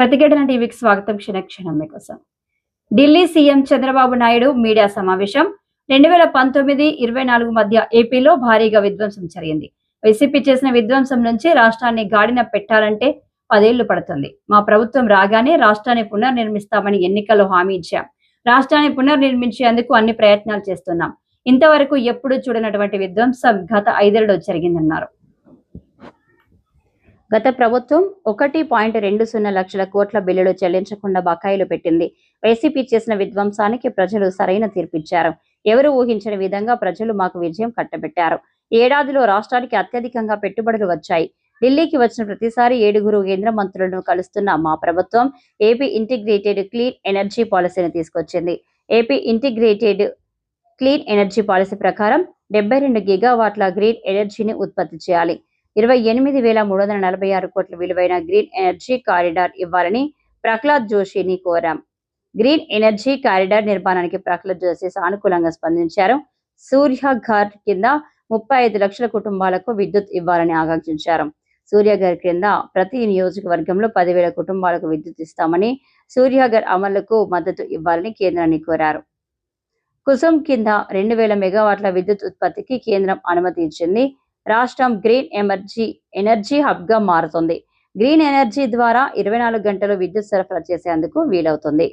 ప్రతిఘటన టీవీకి స్వాగతం. క్షణక్షణం మీకోసం. ఢిల్లీ సీఎం చంద్రబాబు నాయుడు మీడియా సమావేశం. రెండు వేల పంతొమ్మిది ఇరవై నాలుగు మధ్య ఏపీలో భారీగా విధ్వంసం జరిగింది. వైసీపీ చేసిన విధ్వంసం నుంచి రాష్ట్రాన్ని గాడిన పెట్టాలంటే పదేళ్ళు పడుతుంది. మా ప్రభుత్వం రాగానే రాష్ట్రాన్ని పునర్నిర్మిస్తామని ఎన్నికల్లో హామీ ఇచ్చాం. రాష్ట్రాన్ని పునర్నిర్మించేందుకు అన్ని ప్రయత్నాలు చేస్తున్నాం. ఇంతవరకు ఎప్పుడు చూడనటువంటి విధ్వంసం గత ఐదేళ్ళలో జరిగిందన్నారు. గత ప్రభుత్వం ఒకటి పాయింట్ రెండు సున్నా లక్షల కోట్ల బిల్లులు చెల్లించకుండా బకాయిలు పెట్టింది. వైసీపీ చేసిన విధ్వంసానికి ప్రజలు సరైన తీర్పిచ్చారు. ఎవరు ఊహించని విధంగా ప్రజలు మాకు విజయం కట్టబెట్టారు. ఏడాదిలో రాష్ట్రానికి అత్యధికంగా పెట్టుబడులు వచ్చాయి. ఢిల్లీకి వచ్చిన ప్రతిసారి ఏడుగురు కేంద్ర మంత్రులను కలుస్తున్న మా ప్రభుత్వం ఏపీ ఇంటిగ్రేటెడ్ క్లీన్ ఎనర్జీ పాలసీని తీసుకొచ్చింది. AP integrated clean energy policy ప్రకారం డెబ్బై రెండు గిగావాట్ల గ్రీన్ ఎనర్జీని ఉత్పత్తి చేయాలి. ఇరవై ఎనిమిది వేల మూడు వందల నలభై ఆరు కోట్ల విలువైన గ్రీన్ ఎనర్జీ కారిడార్ ఇవ్వాలని ప్రహ్లాద్ జోషిని కోరాం. గ్రీన్ ఎనర్జీ కారిడార్ నిర్మాణానికి ప్రహ్లాద్ జోషి సానుకూలంగా స్పందించారు. సూర్యఘర్ కింద ముప్పై ఐదు లక్షల కుటుంబాలకు విద్యుత్ ఇవ్వాలని ఆకాంక్షించారు. సూర్యఘర్ కింద ప్రతి నియోజకవర్గంలో పదివేల కుటుంబాలకు విద్యుత్ ఇస్తామని సూర్యఘర్ అమలుకు మద్దతు ఇవ్వాలని కేంద్రాన్ని కోరారు. కుసుమ్ కింద రెండు వేల మెగావాట్ల విద్యుత్ ఉత్పత్తికి కేంద్రం అనుమతి ఇచ్చింది. రాష్ట్రం గ్రీన్ ఎనర్జీ ఎనర్జీ హబ్గా మారుతుంది. గ్రీన్ ఎనర్జీ ద్వారా ఇరవై నాలుగు గంటలు విద్యుత్ సరఫరా చేసేందుకు వీలవుతుంది.